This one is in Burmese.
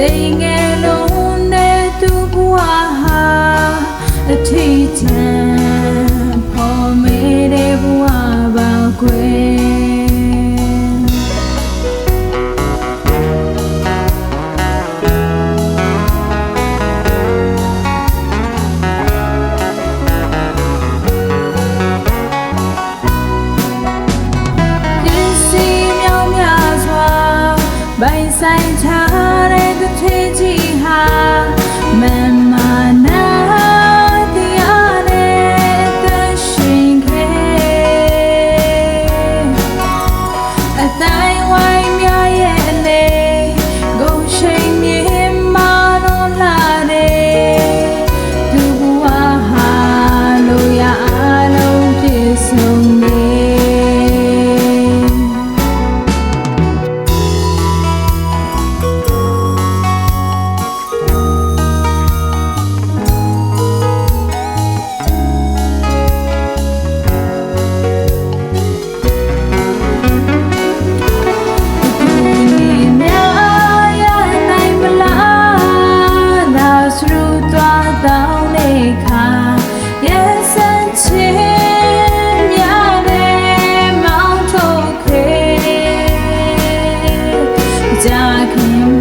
တင်ငယ်လုံးနဲ့သူဘဝဟာအထီးချမ်းပေါ်မေးတဲ့ဘဝပါခွေပစ္စည်းမြောင်းများစွာပိုင်ဆိုင်ချ sana dark and